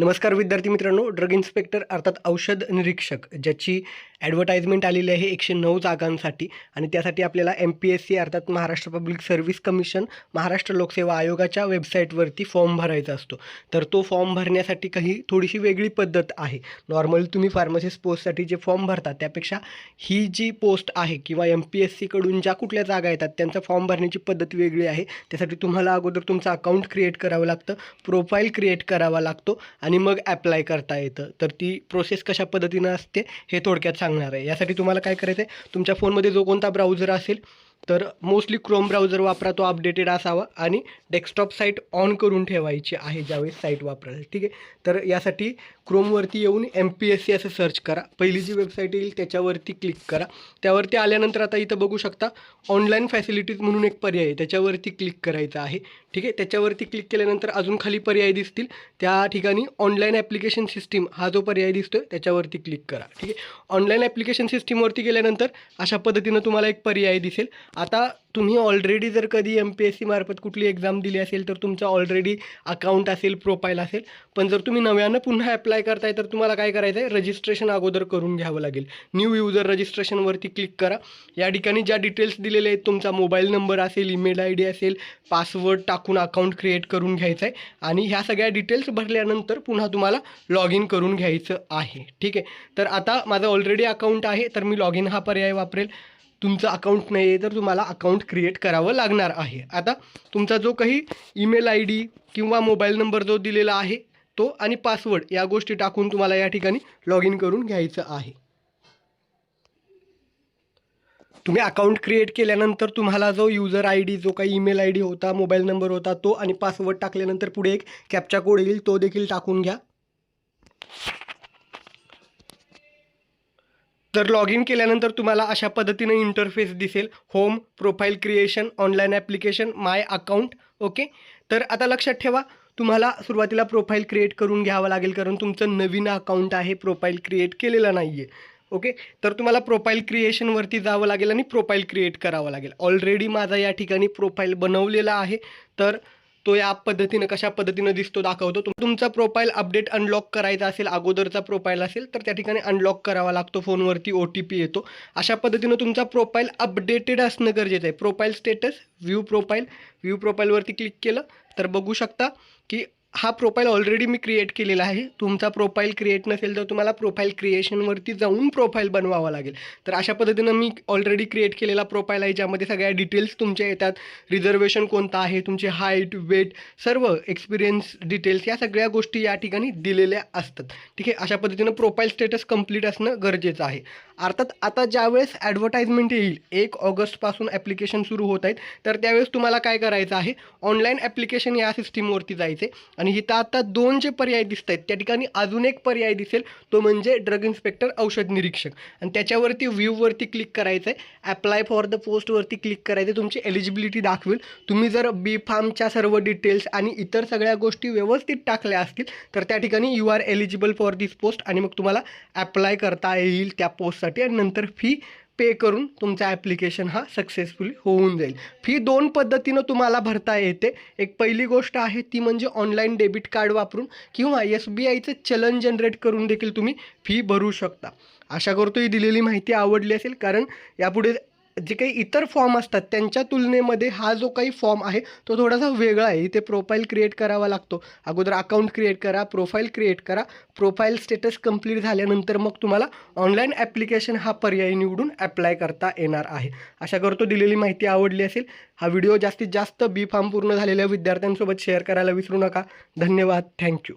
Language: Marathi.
नमस्कार विद्यार्थी मित्रांनो ड्रग इन्स्पेक्टर अर्थात औषध निरीक्षक ज्याची ॲडव्हर्टाईजमेंट आलेली आहे एकशे नऊ जागांसाठी आणि त्यासाठी आपल्याला एम पी एस सी अर्थात Maharashtra public service commission Maharashtra लोकसेवा आयोगाच्या वेबसाईटवरती फॉर्म भरायचा असतो. तर तो फॉर्म भरण्यासाठी काही थोडीशी वेगळी पद्धत आहे. नॉर्मली तुम्ही फार्मसिस्ट पोस्टसाठी जे फॉर्म भरता त्यापेक्षा ही जी पोस्ट आहे किंवा एम पी एस सीकडून ज्या कुठल्या जागा येतात त्यांचा फॉर्म भरण्याची पद्धत वेगळी आहे. त्यासाठी तुम्हाला अगोदर तुमचं अकाउंट क्रिएट करावं लागतं प्रोफाईल क्रिएट करावा लागतो आणि आणि मग ॲप्लाय करता येतं. तर ती प्रोसेस कशा पद्धतीनं असते हे थोडक्यात सांगणार आहे. यासाठी तुम्हाला काय करायचं आहे तुमच्या फोनमध्ये जो कोणता ब्राउझर असेल तर मोस्टली क्रोम ब्राउझर वापरा तो अपडेटेड असावा आणि डेस्कटॉप साईट ऑन करून ठेवायची आहे ज्यावेळेस साईट वापराल ठीक आहे? तर यासाठी क्रोमवरती येऊन एम पी एस सी असं सर्च करा. पहिली जी वेबसाईट येईल त्याच्यावरती क्लिक करा. त्यावरती आल्यानंतर आता इथं बघू शकता ऑनलाईन फॅसिलिटीज म्हणून एक पर्याय आहे. त्याच्यावरती क्लिक करायचं आहे. ठीक आहे? त्याच्यावरती क्लिक केल्यानंतर अजून खाली पर्याय दिसतील. त्या ठिकाणी ऑनलाईन ॲप्लिकेशन सिस्टीम हा जो पर्याय दिसतो आहे त्याच्यावरती क्लिक करा. ठीक आहे? ऑनलाईन ॲप्लिकेशन सिस्टीमवरती गेल्यानंतर अशा पद्धतीनं तुम्हाला एक पर्याय दिसेल. आता तुम्ही ऑलरेडी जर कधी एम पी एस सी मार्फत कुठली एक्झाम दिली असेल तर तुमचा ऑलरेडी अकाउंट असेल प्रोफाईल असेल. पण जर तुम्ही नव्यानं पुन्हा अप्लाय करताय तर तुम्हाला काय करायचं आहे रजिस्ट्रेशन अगोदर करून घ्यावं लागेल. न्यू युजर रजिस्ट्रेशनवरती क्लिक करा. या ठिकाणी ज्या डिटेल्स दिलेले आहेत तुमचा मोबाईल नंबर असेल ईमेल आय डी असेल पासवर्ड टाकून अकाउंट क्रिएट करून घ्यायचं आहे आणि ह्या सगळ्या डिटेल्स भरल्यानंतर पुन्हा तुम्हाला लॉग इन करून घ्यायचं आहे. ठीक आहे? तर आता माझं ऑलरेडी अकाउंट आहे तर मी लॉग इन हा पर्याय वापरेल. तुमचं अकाउंट नाही आहे तर तुम्हाला अकाउंट क्रिएट करावं लागणार आहे. आता तुमचा जो काही ईमेल आय डी किंवा मोबाईल नंबर जो दिलेला आहे तो आणि पासवर्ड या गोष्टी टाकून तुम्हाला या ठिकाणी लॉग इन करून घ्यायचं आहे. तुम्ही अकाउंट क्रिएट केल्यानंतर तुम्हाला जो युजर आय डी जो काही ईमेल आय डी होता मोबाईल नंबर होता तो आणि पासवर्ड टाकल्यानंतर पुढे एक कॅप्चा कोड येईल तो देखील टाकून घ्या. तर लॉग इन केल्यानंतर तुम्हाला अशा पद्धतीनं इंटरफेस दिसेल. Home profile creation online application my account okay तर आता लक्षात ठेवा तुम्हाला सुरुवातीला प्रोफाईल क्रिएट करून घ्यावं लागेल कारण तुमचं नवीन अकाउंट आहे प्रोफाईल क्रिएट केलेलं नाही आहे ओके तर तुम्हाला प्रोफाईल क्रिएशनवरती जावं लागेल आणि प्रोफाईल क्रिएट करावं लागेल. ऑलरेडी माझा या ठिकाणी प्रोफाईल बनवलेला आहे. तर तो या पद्धतीनं कशा पद्धतीनं दिसतो दाखवतो. तुमचा प्रोफाईल अपडेट अनलॉक करायचा असेल अगोदरचा प्रोफाईल असेल तर त्या ठिकाणी अनलॉक करावा लागतो. फोनवरती ओ टी पी येतो. अशा पद्धतीनं तुमचा प्रोफाईल अपडेटेड असणं गरजेचं आहे. Profile status view profile view प्रोफाईलवरती click केलं तर बघू शकता की हा प्रोफाईल ऑलरेडी मी क्रिएट केलेला आहे. तुमचा प्रोफाईल क्रिएट नसेल तर तुम्हाला प्रोफाईल क्रिएशनवरती जाऊन प्रोफाईल बनवावा लागेल. तर अशा पद्धतीनं मी ऑलरेडी क्रिएट केलेला प्रोफाईल आहे ज्यामध्ये सगळ्या डिटेल्स तुमच्या येतात. रिझर्वेशन कोणतं आहे तुमचे हाईट वेट सर्व एक्सपिरियन्स डिटेल्स या सगळ्या गोष्टी या ठिकाणी दिलेल्या असतात. ठीक आहे? अशा पद्धतीनं प्रोफाईल स्टेटस कंप्लीट असणं गरजेचं आहे. अर्थात आता ज्यावेळेस ॲडव्हर्टाईजमेंट येईल एक ऑगस्टपासून ॲप्लिकेशन सुरू होत आहेत. तर त्यावेळेस तुम्हाला काय करायचं आहे? ऑनलाईन ॲप्लिकेशन या सिस्टीमवरती जायचे आणि इथं आता दोन जे पर्याय दिसत आहेत त्या ठिकाणी अजून एक पर्याय दिसेल तो म्हणजे ड्रग इन्स्पेक्टर औषध निरीक्षक. आणि त्याच्यावरती व्ह्यूवरती क्लिक करायचं आहे ॲप्लाय फॉर द पोस्टवरती क्लिक करायचं तुमची एलिजिबिलिटी दाखवेल. तुम्ही जर बी फार्मच्या सर्व डिटेल्स आणि इतर सगळ्या गोष्टी व्यवस्थित टाकल्या असतील तर त्या ठिकाणी you are eligible for this post आणि मग तुम्हाला ॲप्लाय करता येईल त्या पोस्टसाठी आणि नंतर फी पे करून तुमचा ॲप्लिकेशन हा सक्सेसफुली होऊन जाईल. फी दोन पद्धतीनं तुम्हाला भरता येते. एक पहिली गोष्ट आहे ती म्हणजे ऑनलाईन डेबिट कार्ड वापरून किंवा एस बी आयचं चलन जनरेट करून देखील तुम्ही फी भरू शकता. आशा करतो ही दिलेली माहिती आवडली असेल कारण यापुढे जे काही इतर फॉर्म असतात त्यांच्या तुलनेमध्ये हा जो काही फॉर्म आहे तो थोडासा वेगळा आहे. इथे प्रोफाईल क्रिएट करावा लागतो. अगोदर अकाउंट क्रिएट करा प्रोफाईल क्रिएट करा. प्रोफाईल स्टेटस कंप्लीट झाल्यानंतर मग तुम्हाला ऑनलाईन ॲप्लिकेशन हा पर्याय निवडून ॲप्लाय करता येणार आहे. अशा करतो दिलेली माहिती आवडली असेल. हा व्हिडिओ जास्तीत जास्त बी फॉर्म पूर्ण झालेल्या विद्यार्थ्यांसोबत शेअर करायला विसरू नका. धन्यवाद. थँक्यू